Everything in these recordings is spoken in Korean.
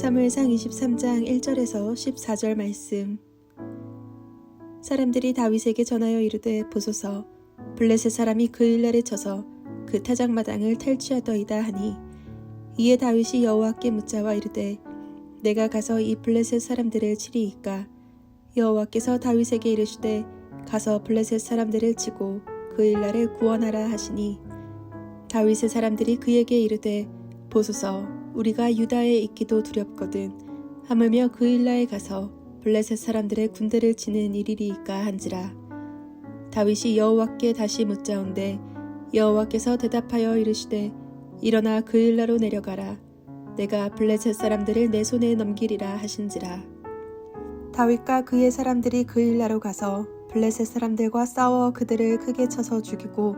사무엘상 23장 1절에서 14절 말씀. 사람들이 다윗에게 전하여 이르되 보소서 블레셋 사람이 그 일날에 쳐서 그 타작 마당을 탈취하더이다 하니 이에 다윗이 여호와께 묻자와 이르되 내가 가서 이 블레셋 사람들을 치리이까? 여호와께서 다윗에게 이르시되 가서 블레셋 사람들을 치고 그 일날에 구원하라 하시니 다윗의 사람들이 그에게 이르되 보소서 우리가 유다에 있기도 두렵거든. 하물며 그 일라에 가서 블레셋 사람들의 군대를 치는 일이리이까 한지라. 다윗이 여호와께 다시 묻자온데 여호와께서 대답하여 이르시되 일어나 그 일라로 내려가라. 내가 블레셋 사람들을 내 손에 넘기리라 하신지라. 다윗과 그의 사람들이 그 일라로 가서 블레셋 사람들과 싸워 그들을 크게 쳐서 죽이고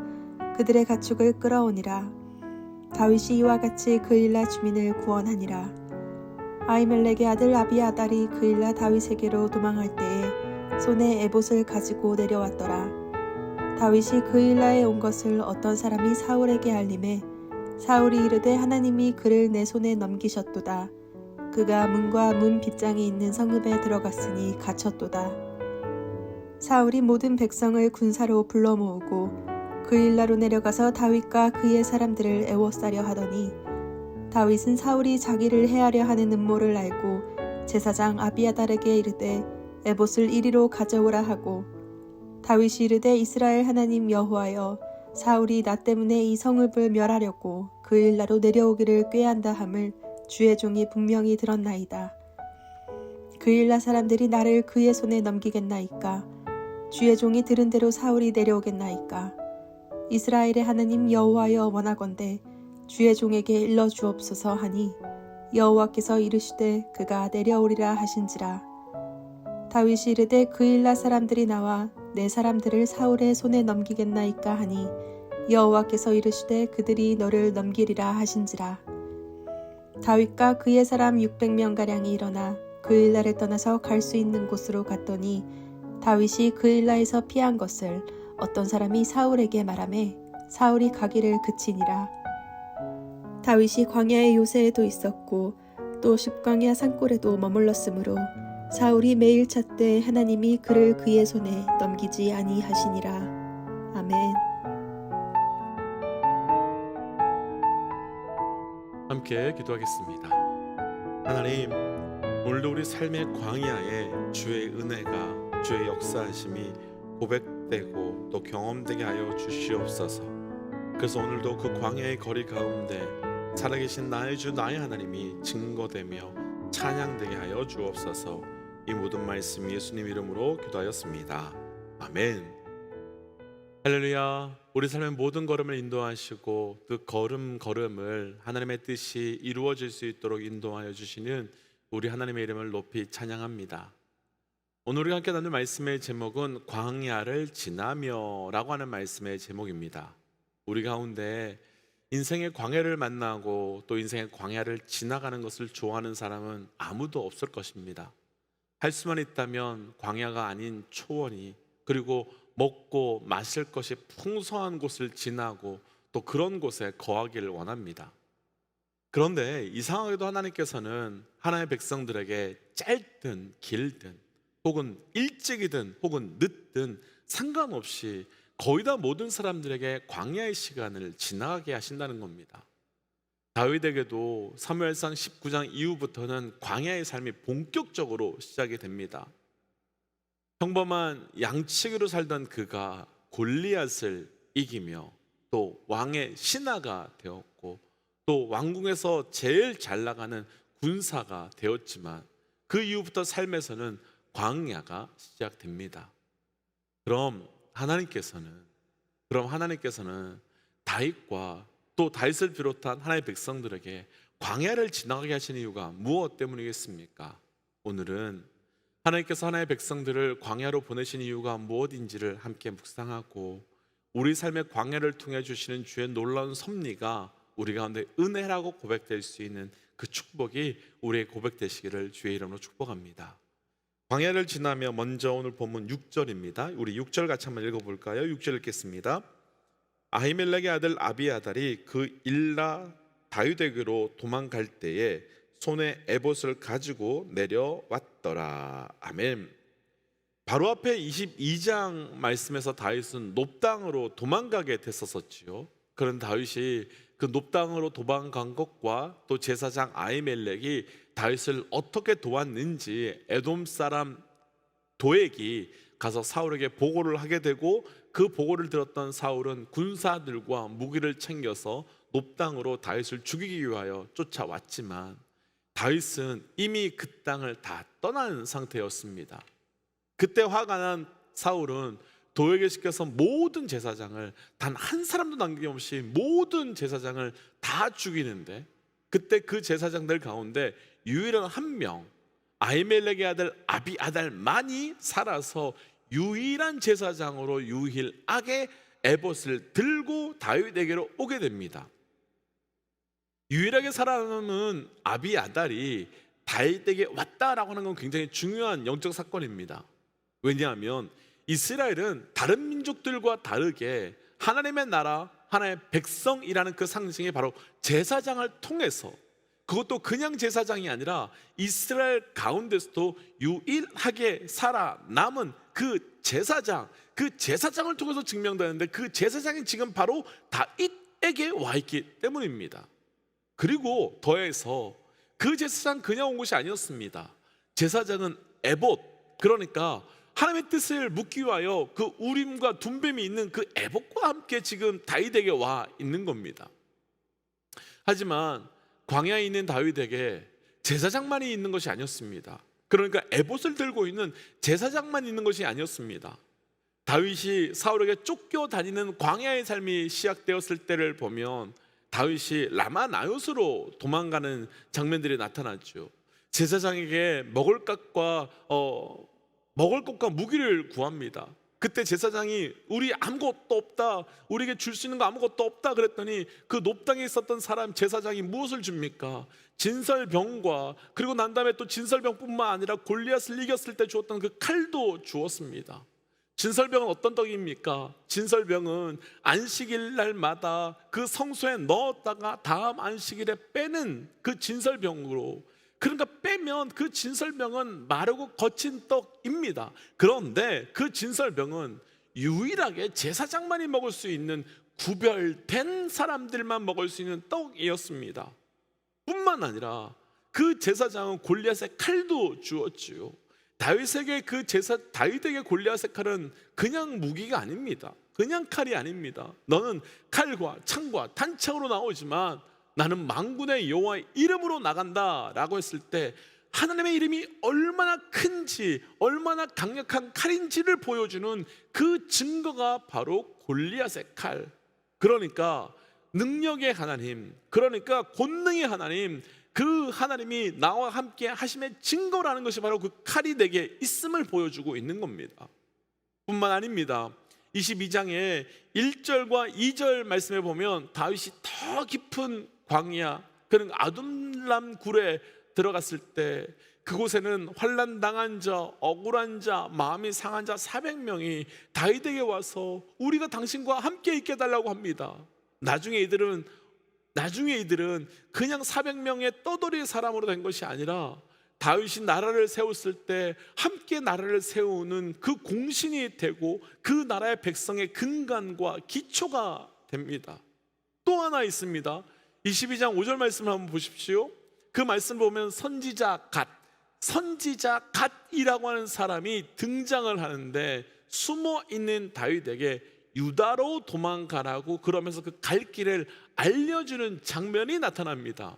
그들의 가축을 끌어오니라 다윗이 이와 같이 그일라 주민을 구원하니라. 아이멜렉의 아들 아비아달이 그일라 다윗에게로 도망할 때에 손에 에봇을 가지고 내려왔더라. 다윗이 그일라에 온 것을 어떤 사람이 사울에게 알림해 사울이 이르되 하나님이 그를 내 손에 넘기셨도다. 그가 문과 문 빗장이 있는 성읍에 들어갔으니 갇혔도다. 사울이 모든 백성을 군사로 불러 모으고 그 일라로 내려가서 다윗과 그의 사람들을 애워싸려 하더니 다윗은 사울이 자기를 해하려 하는 음모를 알고 제사장 아비아달에게 이르되 에봇을 이리로 가져오라 하고 다윗이 이르되 이스라엘 하나님 여호와여 사울이 나 때문에 이 성읍을 멸하려고 그 일라로 내려오기를 꾀한다 함을 주의 종이 분명히 들었나이다. 그 일라 사람들이 나를 그의 손에 넘기겠나이까 주의 종이 들은 대로 사울이 내려오겠나이까 이스라엘의 하나님 여호와여 원하건대 주의 종에게 일러 주옵소서 하니 여호와께서 이르시되 그가 내려오리라 하신지라. 다윗이 이르되 그 일라 사람들이 나와 내 사람들을 사울의 손에 넘기겠나이까 하니 여호와께서 이르시되 그들이 너를 넘기리라 하신지라. 다윗과 그의 사람 600명 가량이 일어나 그 일라를 떠나서 갈 수 있는 곳으로 갔더니 다윗이 그 일라에서 피한 것을 어떤 사람이 사울에게 말하매 사울이 가기를 그치니라. 다윗이 광야의 요새에도 있었고 또 십광야 산골에도 머물렀으므로 사울이 매일 찾되 하나님이 그를 그의 손에 넘기지 아니하시니라. 아멘. 함께 기도하겠습니다. 하나님, 오늘도 우리 삶의 광야에 주의 은혜가 주의 역사하심이 고백 되고 또 경험되게 하여 주시옵소서. 그래서 오늘도 그 광야의 거리 가운데 살아계신 나의 주 나의 하나님이 증거되며 찬양되게 하여 주옵소서. 이 모든 말씀 예수님 이름으로 기도하였습니다. 아멘. 할렐루야. 우리 삶의 모든 걸음을 인도하시고 그 걸음 걸음을 하나님의 뜻이 이루어질 수 있도록 인도하여 주시는 우리 하나님의 이름을 높이 찬양합니다. 오늘 우리가 함께 나눌 말씀의 제목은 광야를 지나며라고 하는 말씀의 제목입니다. 우리 가운데 인생의 광야를 만나고 또 인생의 광야를 지나가는 것을 좋아하는 사람은 아무도 없을 것입니다. 할 수만 있다면 광야가 아닌 초원이 그리고 먹고 마실 것이 풍성한 곳을 지나고 또 그런 곳에 거하기를 원합니다. 그런데 이상하게도 하나님께서는 하나님의 백성들에게 짧든 길든 혹은 일찍이든 혹은 늦든 상관없이 거의 다 모든 사람들에게 광야의 시간을 지나가게 하신다는 겁니다. 다윗에게도 사무엘상 19장 이후부터는 광야의 삶이 본격적으로 시작이 됩니다. 평범한 양치기로 살던 그가 골리앗을 이기며 또 왕의 신하가 되었고 또 왕궁에서 제일 잘 나가는 군사가 되었지만 그 이후부터 삶에서는 광야가 시작됩니다. 그럼 하나님께서는 그럼 하나님께서는 다윗과 또 다윗을 비롯한 하나님의 백성들에게 광야를 지나가게 하신 이유가 무엇 때문이겠습니까? 오늘은 하나님께서 하나님의 백성들을 광야로 보내신 이유가 무엇인지를 함께 묵상하고 우리 삶의 광야를 통해 주시는 주의 놀라운 섭리가 우리 가운데 은혜라고 고백될 수 있는 그 축복이 우리의 고백되시기를 주의 이름으로 축복합니다. 광야를 지나며 먼저 오늘 본문 6절입니다. 우리 6절 같이 한번 읽어볼까요? 6절 읽겠습니다. 아히멜렉의 아들 아비아달이 그 일라 다윗에게로 도망갈 때에 손에 에봇을 가지고 내려왔더라. 아멘. 바로 앞에 22장 말씀에서 다윗은 높당으로 도망가게 됐었었지요. 그런 다윗이 그 높당으로 도망간 것과 또 제사장 아이멜렉이 다윗을 어떻게 도왔는지 에돔 사람 도액이 가서 사울에게 보고를 하게 되고 그 보고를 들었던 사울은 군사들과 무기를 챙겨서 높당으로 다윗을 죽이기 위하여 쫓아왔지만 다윗은 이미 그 땅을 다 떠난 상태였습니다. 그때 화가 난 사울은 도에게 시켜서 모든 제사장을 단 한 사람도 남김없이 모든 제사장을 다 죽이는데 그때 그 제사장들 가운데 유일한 한 명 아이멜렉의 아들 아비아달만이 살아서 유일한 제사장으로 유일하게 에봇을 들고 다윗에게로 오게 됩니다. 유일하게 살아남은 아비아달이 다윗에게 왔다라고 하는 건 굉장히 중요한 영적 사건입니다. 왜냐하면 이스라엘은 다른 민족들과 다르게 하나님의 나라, 하나님의 백성이라는 그 상징이 바로 제사장을 통해서 그것도 그냥 제사장이 아니라 이스라엘 가운데서도 유일하게 살아남은 그 제사장, 그 제사장을 통해서 증명되는데 그 제사장이 지금 바로 다윗에게 와 있기 때문입니다. 그리고 더해서 그 제사장 그냥 온 것이 아니었습니다. 제사장은 에봇 그러니까 하나님의 뜻을 묻기 위하여 그 우림과 둠뱀이 있는 그 에봇과 함께 지금 다윗에게 와 있는 겁니다. 하지만 광야에 있는 다윗에게 제사장만이 있는 것이 아니었습니다. 그러니까 에봇을 들고 있는 제사장만 있는 것이 아니었습니다. 다윗이 사울에게 쫓겨 다니는 광야의 삶이 시작되었을 때를 보면 다윗이 라마 나요스로 도망가는 장면들이 나타났죠. 제사장에게 먹을 것과 어, 먹을 것과 무기를 구합니다. 그때 제사장이 우리 아무것도 없다, 우리에게 줄 수 있는 거 아무것도 없다 그랬더니 그 높당에 있었던 사람 제사장이 무엇을 줍니까? 진설병과 그리고 난 다음에 또 진설병뿐만 아니라 골리앗을 이겼을 때 주었던 그 칼도 주었습니다. 진설병은 어떤 떡입니까? 진설병은 안식일 날마다 그 성소에 넣었다가 다음 안식일에 빼는 그 진설병으로 그러니까 빼면 그 진설병은 마르고 거친 떡입니다. 그런데 그 진설병은 유일하게 제사장만이 먹을 수 있는 구별된 사람들만 먹을 수 있는 떡이었습니다. 뿐만 아니라 그 제사장은 골리앗의 칼도 주었지요. 다윗에게 그 제사 다윗에게 골리앗의 칼은 그냥 무기가 아닙니다. 그냥 칼이 아닙니다. 너는 칼과 창과 단창으로 나오지만 나는 망군의 여호와의 이름으로 나간다라고 했을 때 하나님의 이름이 얼마나 큰지 얼마나 강력한 칼인지를 보여주는 그 증거가 바로 골리앗의 칼. 그러니까 능력의 하나님, 그러니까 권능의 하나님, 그 하나님이 나와 함께 하심의 증거라는 것이 바로 그 칼이 내게 있음을 보여주고 있는 겁니다. 뿐만 아닙니다. 22장의 1절과 2절 말씀에 보면 다윗이 더 깊은 광야 그런 아둠람 굴에 들어갔을 때 그곳에는 환란 당한 자, 억울한 자, 마음이 상한 자 400명이 다윗에게 와서 우리가 당신과 함께 있게 달라고 합니다. 나중에 이들은 나중에 이들은 그냥 400명의 떠돌이 사람으로 된 것이 아니라 다윗이 나라를 세웠을 때 함께 나라를 세우는 그 공신이 되고 그 나라의 백성의 근간과 기초가 됩니다. 또 하나 있습니다. 22장 5절 말씀을 한번 보십시오. 그 말씀 보면 선지자 갓, 선지자 갓이라고 하는 사람이 등장을 하는데 숨어 있는 다윗에게 유다로 도망가라고 그러면서 그 갈 길을 알려주는 장면이 나타납니다.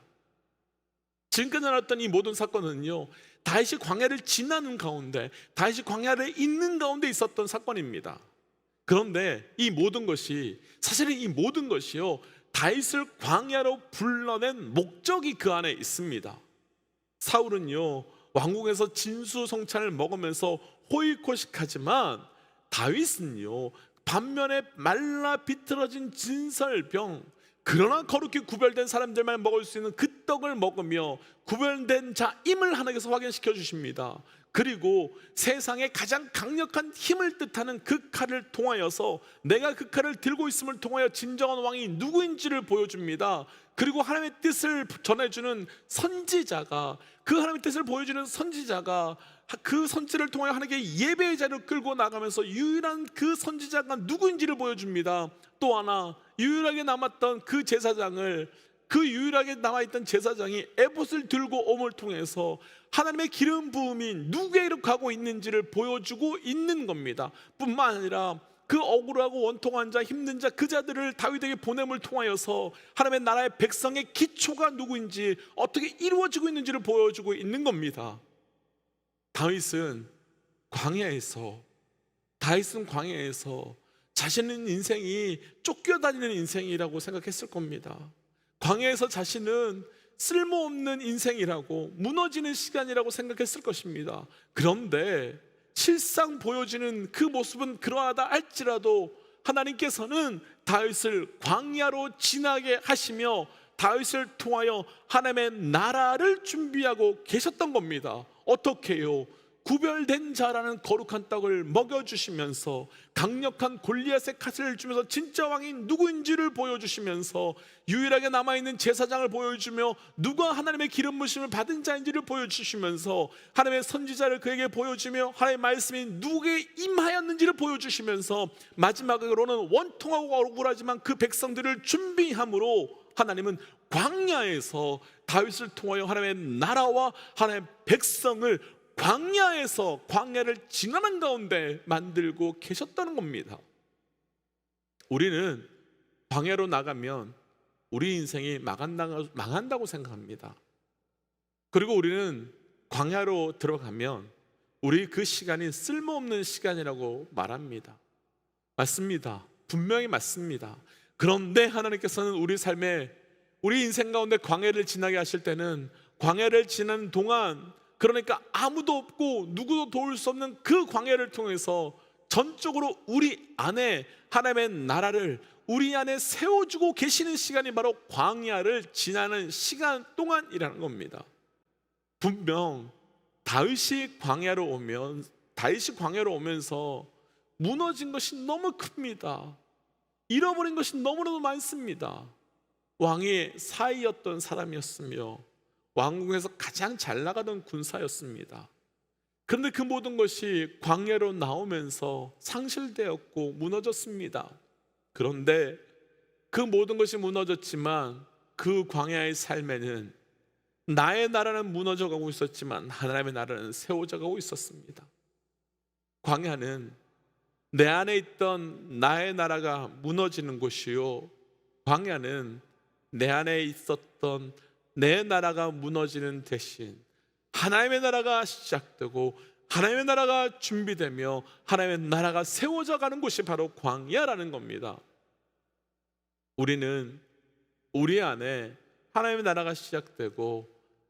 지금까지 나왔던 이 모든 사건은요, 다윗이 광야를 지나는 가운데, 다윗이 광야를 있는 가운데 있었던 사건입니다. 그런데 이 모든 것이 사실은 이 모든 것이요 다윗을 광야로 불러낸 목적이 그 안에 있습니다. 사울은요 왕궁에서 진수성찬을 먹으면서 호의코식하지만 다윗은요 반면에 말라 비틀어진 진설병 그러나 거룩히 구별된 사람들만 먹을 수 있는 그 떡을 먹으며 구별된 자임을 하나님께서 확인시켜 주십니다. 그리고 세상에 가장 강력한 힘을 뜻하는 그 칼을 통하여서 내가 그 칼을 들고 있음을 통하여 진정한 왕이 누구인지를 보여줍니다. 그리고 하나님의 뜻을 전해주는 선지자가 그 하나님의 뜻을 보여주는 선지자가 그 선지를 통하여 하나님께 예배의 자리를 끌고 나가면서 유일한 그 선지자가 누구인지를 보여줍니다. 또 하나 유일하게 남았던 그 제사장을 그 유일하게 남아있던 제사장이 에봇을 들고 옴을 통해서 하나님의 기름 부음이 누구에게 가고 있는지를 보여주고 있는 겁니다. 뿐만 아니라 그 억울하고 원통한 자, 힘든 자, 그 자들을 다윗에게 보냄을 통하여서 하나님의 나라의 백성의 기초가 누구인지 어떻게 이루어지고 있는지를 보여주고 있는 겁니다. 다윗은 광야에서 다윗은 광야에서 자신의 인생이 쫓겨다니는 인생이라고 생각했을 겁니다. 광야에서 자신은 쓸모없는 인생이라고 무너지는 시간이라고 생각했을 것입니다. 그런데 실상 보여지는 그 모습은 그러하다 할지라도 하나님께서는 다윗을 광야로 지나게 하시며 다윗을 통하여 하나님의 나라를 준비하고 계셨던 겁니다. 어떻게요? 구별된 자라는 거룩한 떡을 먹여주시면서 강력한 골리앗의 칼을 주면서 진짜 왕이 누구인지를 보여주시면서 유일하게 남아있는 제사장을 보여주며 누가 하나님의 기름 부심을 받은 자인지를 보여주시면서 하나님의 선지자를 그에게 보여주며 하나님의 말씀이 누구에게 임하였는지를 보여주시면서 마지막으로는 원통하고 억울하지만 그 백성들을 준비함으로 하나님은 광야에서 다윗을 통하여 하나님의 나라와 하나님의 백성을 광야에서 광야를 지나는 가운데 만들고 계셨다는 겁니다. 우리는 광야로 나가면 우리 인생이 망한다고, 생각합니다. 그리고 우리는 광야로 들어가면 우리 그 시간이 쓸모없는 시간이라고 말합니다. 맞습니다. 분명히 맞습니다. 그런데 하나님께서는 우리 삶에 우리 인생 가운데 광야를 지나게 하실 때는 광야를 지나는 동안 그러니까 아무도 없고 누구도 도울 수 없는 그 광야를 통해서 전적으로 우리 안에 하나님의 나라를 우리 안에 세워주고 계시는 시간이 바로 광야를 지나는 시간 동안이라는 겁니다. 분명 다윗이 광야로 오면 다윗이 광야로 오면서 무너진 것이 너무 큽니다. 잃어버린 것이 너무나도 많습니다. 왕의 사이였던 사람이었으며 왕궁에서 가장 잘 나가던 군사였습니다. 그런데 그 모든 것이 광야로 나오면서 상실되었고 무너졌습니다. 그런데 그 모든 것이 무너졌지만 그 광야의 삶에는 나의 나라는 무너져 가고 있었지만 하나님의 나라는 세워져 가고 있었습니다. 광야는 내 안에 있던 나의 나라가 무너지는 곳이요. 광야는 내 안에 있었던 내 나라가 무너지는 대신 하나님의 나라가 시작되고 하나님의 나라가 준비되며 하나님의 나라가 세워져 가는 곳이 바로 광야라는 겁니다. 우리는 우리 안에 하나님의 나라가 시작되고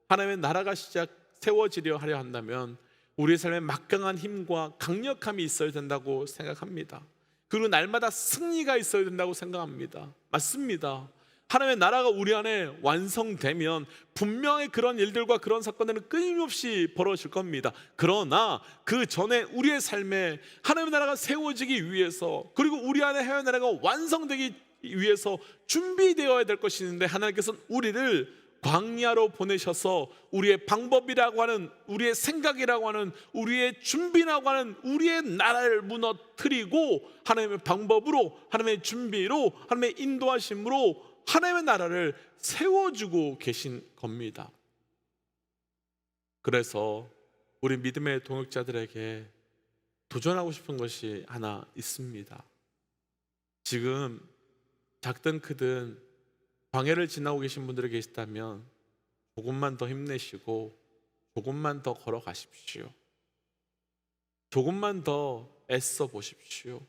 하나님의 나라가 시작 세워지려 하려 한다면 우리 삶에 막강한 힘과 강력함이 있어야 된다고 생각합니다. 그리고 날마다 승리가 있어야 된다고 생각합니다. 맞습니다. 하나님의 나라가 우리 안에 완성되면 분명히 그런 일들과 그런 사건들은 끊임없이 벌어질 겁니다. 그러나 그 전에 우리의 삶에 하나님의 나라가 세워지기 위해서 그리고 우리 안에 하나님의 나라가 완성되기 위해서 준비되어야 될 것이 있는데 하나님께서는 우리를 광야로 보내셔서 우리의 방법이라고 하는 우리의 생각이라고 하는 우리의 준비라고 하는 우리의 나라를 무너뜨리고 하나님의 방법으로 하나님의 준비로 하나님의 인도하심으로 하나님의 나라를 세워주고 계신 겁니다. 그래서 우리 믿음의 동역자들에게 도전하고 싶은 것이 하나 있습니다. 지금 작든 크든 광야를 지나고 계신 분들이 계시다면 조금만 더 힘내시고 조금만 더 걸어가십시오. 조금만 더 애써 보십시오.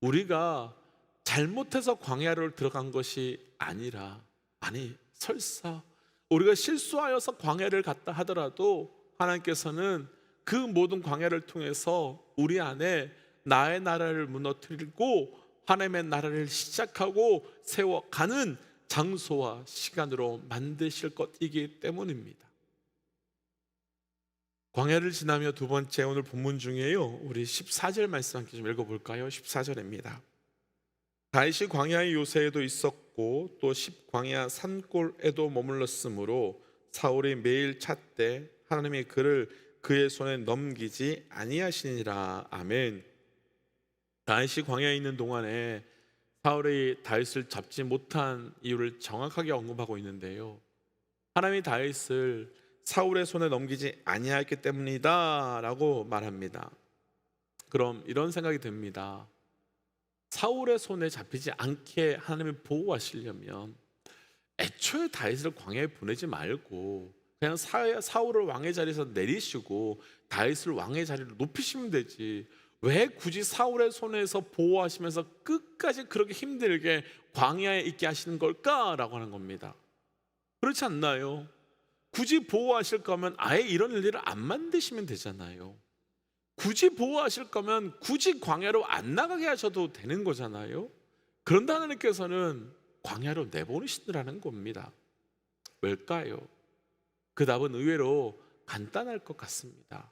우리가 잘못해서 광야를 들어간 것이 아니라 아니 설사 우리가 실수하여서 광야를 갔다 하더라도 하나님께서는 그 모든 광야를 통해서 우리 안에 나의 나라를 무너뜨리고 하나님의 나라를 시작하고 세워가는 장소와 시간으로 만드실 것이기 때문입니다. 광야를 지나며 두 번째 오늘 본문 중에요. 우리 14절 말씀 함께 좀 읽어볼까요? 14절입니다. 다윗이 광야의 요새에도 있었고 또 십광야 산골에도 머물렀으므로 사울이 매일 찾되 하나님이 그를 그의 손에 넘기지 아니하시니라 아멘. 다윗이 광야에 있는 동안에 사울이 다윗을 잡지 못한 이유를 정확하게 언급하고 있는데요. 하나님이 다윗을 사울의 손에 넘기지 아니하였기 때문이다라고 말합니다. 그럼 이런 생각이 듭니다. 사울의 손에 잡히지 않게 하나님이 보호하시려면 애초에 다윗을 광야에 보내지 말고 그냥 사, 사울을 왕의 자리에서 내리시고 다윗을 왕의 자리로 높이시면 되지 왜 굳이 사울의 손에서 보호하시면서 끝까지 그렇게 힘들게 광야에 있게 하시는 걸까라고 하는 겁니다. 그렇지 않나요? 굳이 보호하실 거면 아예 이런 일들을 안 만드시면 되잖아요. 굳이 보호하실 거면 굳이 광야로 안 나가게 하셔도 되는 거잖아요. 그런데 하나님께서는 광야로 내보내시더라는 겁니다. 왜일까요? 그 답은 의외로 간단할 것 같습니다.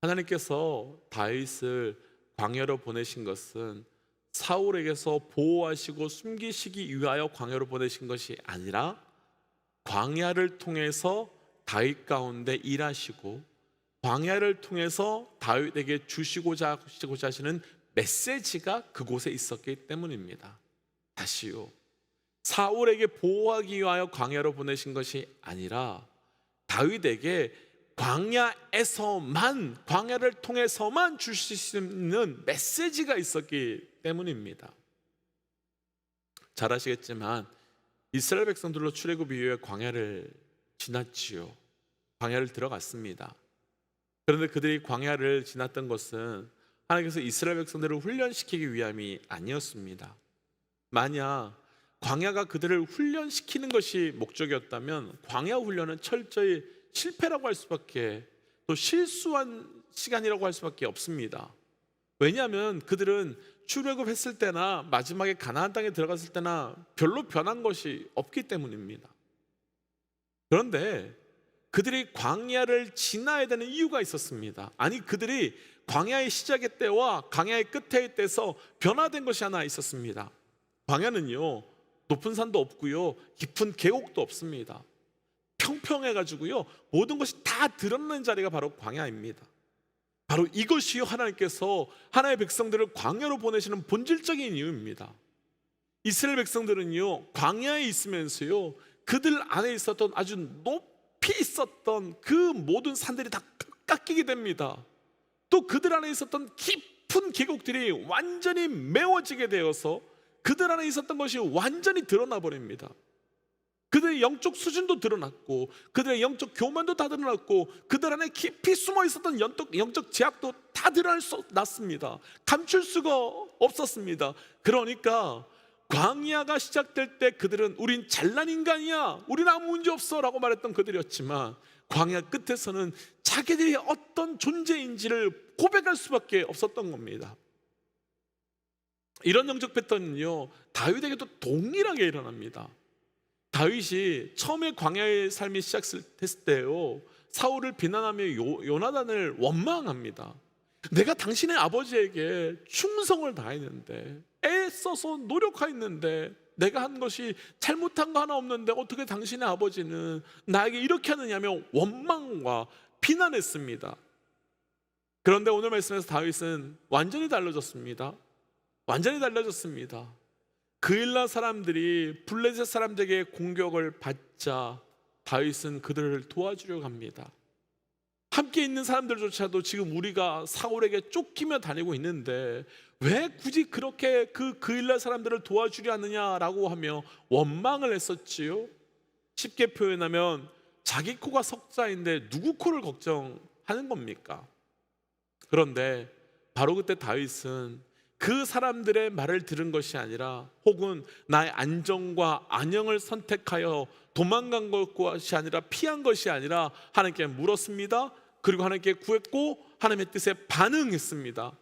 하나님께서 다윗을 광야로 보내신 것은 사울에게서 보호하시고 숨기시기 위하여 광야로 보내신 것이 아니라 광야를 통해서 다윗 가운데 일하시고 광야를 통해서 다윗에게 주시고자 하시고자 하시는 메시지가 그곳에 있었기 때문입니다. 다시요. 사울에게 보호하기 위하여 광야로 보내신 것이 아니라 다윗에게 광야에서만 광야를 통해서만 주실 수 있는 메시지가 있었기 때문입니다. 잘 아시겠지만 이스라엘 백성들로 출애굽 이후에 광야를 지났지요. 광야를 들어갔습니다. 그런데 그들이 광야를 지났던 것은 하나님께서 이스라엘 백성들을 훈련시키기 위함이 아니었습니다. 만약 광야가 그들을 훈련시키는 것이 목적이었다면 광야 훈련은 철저히 실패라고 할 수밖에 또 실수한 시간이라고 할 수밖에 없습니다. 왜냐하면 그들은 출애굽했을 때나 마지막에 가나안 땅에 들어갔을 때나 별로 변한 것이 없기 때문입니다. 그런데 그들이 광야를 지나야 되는 이유가 있었습니다. 아니 그들이 광야의 시작의 때와 광야의 끝의 때에서 변화된 것이 하나 있었습니다. 광야는요 높은 산도 없고요 깊은 계곡도 없습니다. 평평해가지고요 모든 것이 다 드러나는 자리가 바로 광야입니다. 바로 이것이요 하나님께서 하나의 백성들을 광야로 보내시는 본질적인 이유입니다. 이스라엘 백성들은요 광야에 있으면서요 그들 안에 있었던 아주 높 이 있었던 그 모든 산들이 다 깎이게 됩니다. 또 그들 안에 있었던 깊은 계곡들이 완전히 메워지게 되어서 그들 안에 있었던 것이 완전히 드러나 버립니다. 그들의 영적 수준도 드러났고 그들의 영적 교만도 다 드러났고 그들 안에 깊이 숨어 있었던 영적, 영적 제약도 다 드러났습니다. 감출 수가 없었습니다. 그러니까 광야가 시작될 때 그들은 우린 잘난 인간이야. 우린 아무 문제 없어 라고 말했던 그들이었지만 광야 끝에서는 자기들이 어떤 존재인지를 고백할 수밖에 없었던 겁니다. 이런 영적 패턴은요 다윗에게도 동일하게 일어납니다. 다윗이 처음에 광야의 삶이 시작됐을 때요 사울을 비난하며 요, 요나단을 원망합니다. 내가 당신의 아버지에게 충성을 다했는데 애써서 노력하였는데 내가 한 것이 잘못한 거 하나 없는데 어떻게 당신의 아버지는 나에게 이렇게 하느냐며 원망과 비난했습니다. 그런데 오늘 말씀에서 다윗은 완전히 달라졌습니다. 완전히 달라졌습니다. 그일라 사람들이 블레셋 사람들에게 공격을 받자 다윗은 그들을 도와주려고 합니다. 함께 있는 사람들조차도 지금 우리가 사울에게 쫓기며 다니고 있는데 왜 굳이 그렇게 그 그일라 사람들을 도와주려 하느냐라고 하며 원망을 했었지요. 쉽게 표현하면 자기 코가 석자인데 누구 코를 걱정하는 겁니까? 그런데 바로 그때 다윗은 그 사람들의 말을 들은 것이 아니라 혹은 나의 안정과 안녕을 선택하여 도망간 것이 아니라 피한 것이 아니라 하나님께 물었습니다. 그리고 하나님께 구했고 하나님의 뜻에 반응했습니다.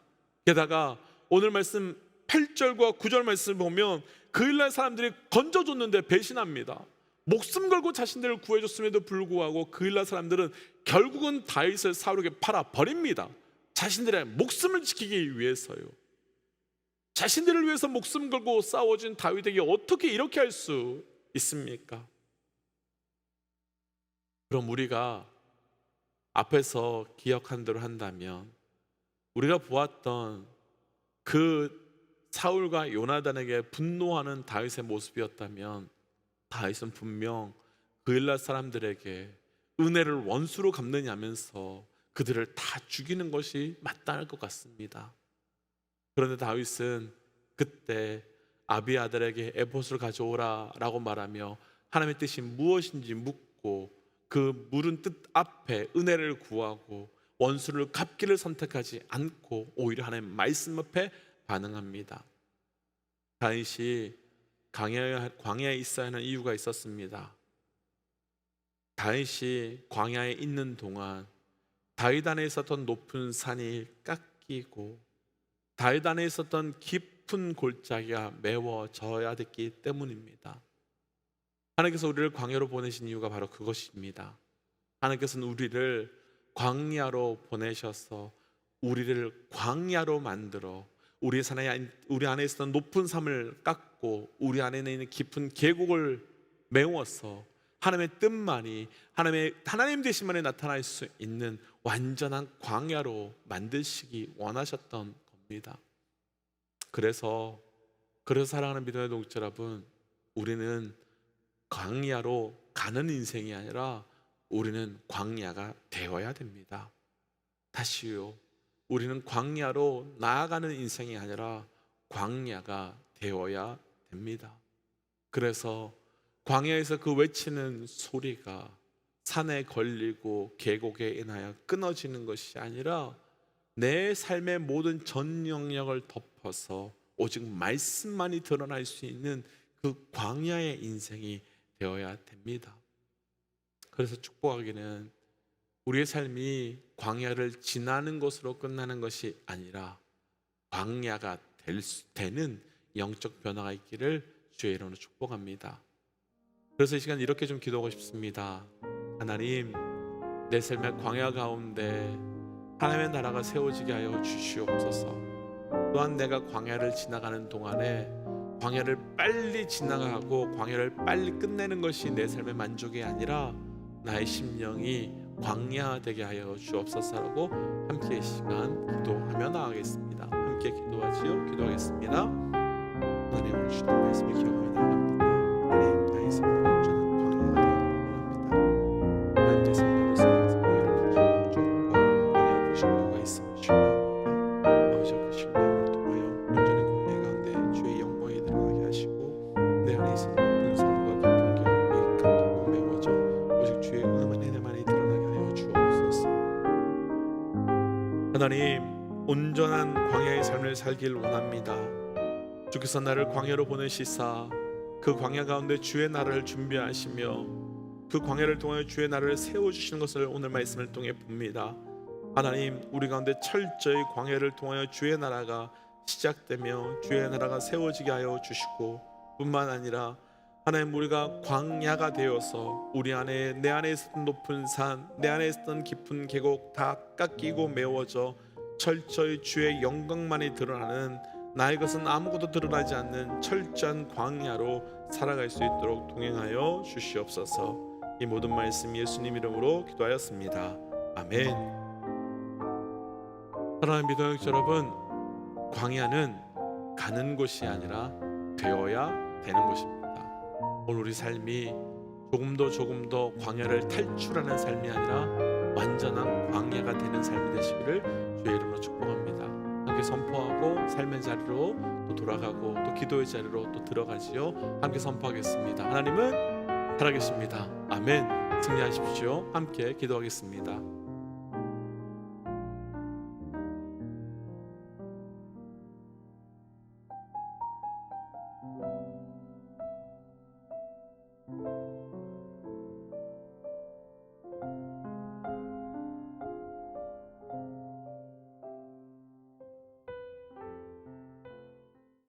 게다가 오늘 말씀 8절과 9절 말씀을 보면 그 일날 사람들이 건져줬는데 배신합니다. 목숨 걸고 자신들을 구해줬음에도 불구하고 그 일날 사람들은 결국은 다윗을 사울에게 팔아 버립니다. 자신들의 목숨을 지키기 위해서요. 자신들을 위해서 목숨 걸고 싸워준 다윗에게 어떻게 이렇게 할 수 있습니까? 그럼 우리가 앞에서 기억한 대로 한다면 우리가 보았던 그 사울과 요나단에게 분노하는 다윗의 모습이었다면 다윗은 분명 그 일날 사람들에게 은혜를 원수로 갚느냐면서 그들을 다 죽이는 것이 마땅할 것 같습니다. 그런데 다윗은 그때 아비 아들에게 에봇을 가져오라라고 말하며 하나님의 뜻이 무엇인지 묻고 그 물은 뜻 앞에 은혜를 구하고 원수를 갚기를 선택하지 않고 오히려 하나님 말씀 앞에 반응합니다. 다윗이 광야에, 있어야 하는 이유가 있었습니다. 다윗이 광야에 있는 동안 다윗 안에 있었던 높은 산이 깎이고 다윗 안에 있었던 깊은 골짜기가 메워져야 됐기 때문입니다. 하나님께서 우리를 광야로 보내신 이유가 바로 그것입니다. 하나님께서는 우리를 광야로 보내셔서 우리를 광야로 만들어 우리 산에 우리 안에 있었던 높은 산을 깎고 우리 안에 있는 깊은 계곡을 메워서 하나님의 뜻만이 하나님의 하나님 되신만에 나타날 수 있는 완전한 광야로 만드시기 원하셨던 겁니다. 그래서 그래서 사랑하는 믿음의 동지 여러분, 우리는 광야로 가는 인생이 아니라 우리는 광야가 되어야 됩니다. 다시요. 우리는 광야로 나아가는 인생이 아니라 광야가 되어야 됩니다. 그래서 광야에서 그 외치는 소리가 산에 걸리고 계곡에 인하여 끊어지는 것이 아니라 내 삶의 모든 전 영역을 덮어서 오직 말씀만이 드러날 수 있는 그 광야의 인생이 되어야 됩니다. 그래서 축복하기는 우리의 삶이 광야를 지나는 것으로 끝나는 것이 아니라 광야가 될 수, 되는 영적 변화가 있기를 주의 이름으로 축복합니다. 그래서 이 시간 이렇게 좀 기도하고 싶습니다. 하나님, 내 삶의 광야 가운데 하나님의 나라가 세워지게 하여 주시옵소서. 또한 내가 광야를 지나가는 동안에 광야를 빨리 지나가고 광야를 빨리 끝내는 것이 내 삶의 만족이 아니라 나의 심령이 광야되게 하여 주옵소서라고 함께 이 시간 기도하며 나가겠습니다. 함께 기도하지요. 기도하겠습니다. 하나님 오늘 주신 말씀을 기억하며 나갑니다. 온전한 광야의 삶을 살길 원합니다. 주께서 나를 광야로 보내시사 그 광야 가운데 주의 나라를 준비하시며 그 광야를 통하여 주의 나라를 세워 주시는 것을 오늘 말씀을 통해 봅니다. 하나님 우리 가운데 철저히 광야를 통하여 주의 나라가 시작되며 주의 나라가 세워지게 하여 주시고 뿐만 아니라 하나님 우리가 광야가 되어서 우리 안에 내 안에 있었던 높은 산, 내 안에 있었던 깊은 계곡 다 깎이고 메워져 철저히 주의 영광만이 드러나는 나의 것은 아무것도 드러나지 않는 철저한 광야로 살아갈 수 있도록 동행하여 주시옵소서. 이 모든 말씀 예수님 이름으로 기도하였습니다. 아멘. 사랑하는 믿음 여러분, 광야는 가는 곳이 아니라 되어야 되는 곳입니다. 오늘 우리 삶이 조금 더 조금 더 광야를 탈출하는 삶이 아니라 완전한 광야가 되는 삶이 되시기를 주의 이름으로 축복합니다. 함께 선포하고 삶의 자리로 또 돌아가고 또 기도의 자리로 또 들어가지요. 함께 선포하겠습니다. 하나님은 살아계십니다. 아멘. 승리하십시오. 함께 기도하겠습니다.